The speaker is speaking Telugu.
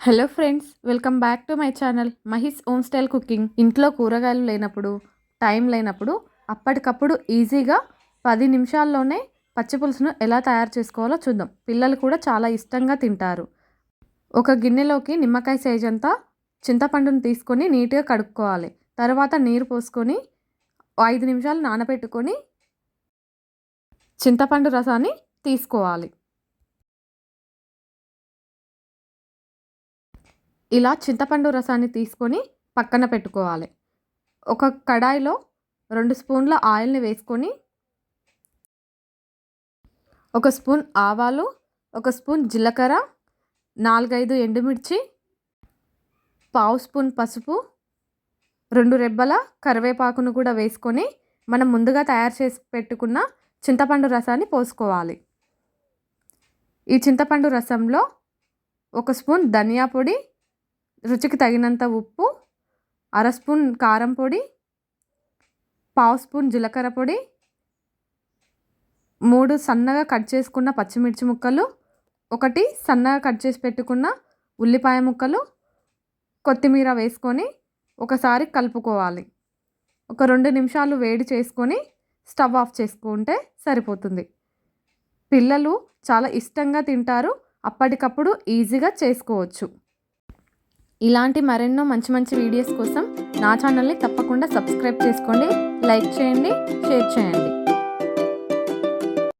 Hello friends welcome back to my channel Mahi's home style cooking. ఇంట్లో కూరగాయలు లేనప్పుడు టైం లేనప్పుడు అప్పటికప్పుడు ఈజీగా పది నిమిషాల్లోనే పచ్చిపులుసును ఎలా తయారు చేసుకోవాలో చూద్దాం. పిల్లలు కూడా చాలా ఇష్టంగా తింటారు. ఒక గిన్నెలోకి నిమ్మకాయ సైజ్ అంతా చింతపండును తీసుకొని నీట్గా కడుక్కోవాలి. తర్వాత నీరు పోసుకొని ఐదు నిమిషాలు నానబెట్టుకొని చింతపండు రసాన్ని తీసుకోవాలి. ఇలా చింతపండు రసాన్ని తీసుకొని పక్కన పెట్టుకోవాలి. ఒక కడాయిలో రెండు స్పూన్ల ఆయిల్ని వేసుకొని ఒక స్పూన్ ఆవాలు ఒక స్పూన్ జీలకర్ర నాలుగైదు ఎండుమిర్చి పావు స్పూన్ పసుపు రెండు రెబ్బల కరివేపాకును కూడా వేసుకొని మనం ముందుగా తయారు చేసి పెట్టుకున్న చింతపండు రసాన్ని పోసుకోవాలి. ఈ చింతపండు రసంలో ఒక స్పూన్ ధనియా పొడి రుచికి తగినంత ఉప్పు అర స్పూన్ కారం పొడి పావు స్పూన్ జీలకర్ర పొడి మూడు సన్నగా కట్ చేసుకున్న పచ్చిమిర్చి ముక్కలు ఒకటి సన్నగా కట్ చేసి పెట్టుకున్న ఉల్లిపాయ ముక్కలు కొత్తిమీర వేసుకొని ఒకసారి కలుపుకోవాలి. ఒక రెండు నిమిషాలు వేడి చేసుకొని స్టవ్ ఆఫ్ చేసుకుంటే సరిపోతుంది. పిల్లలు చాలా ఇష్టంగా తింటారు. అప్పటికప్పుడు ఈజీగా చేసుకోవచ్చు. ఇలాంటి మరెన్నో మంచి మంచి వీడియోస్ కోసం నా ఛానల్ని తప్పకుండా సబ్స్క్రైబ్ చేసుకోండి లైక్ చేయండి షేర్ చేయండి.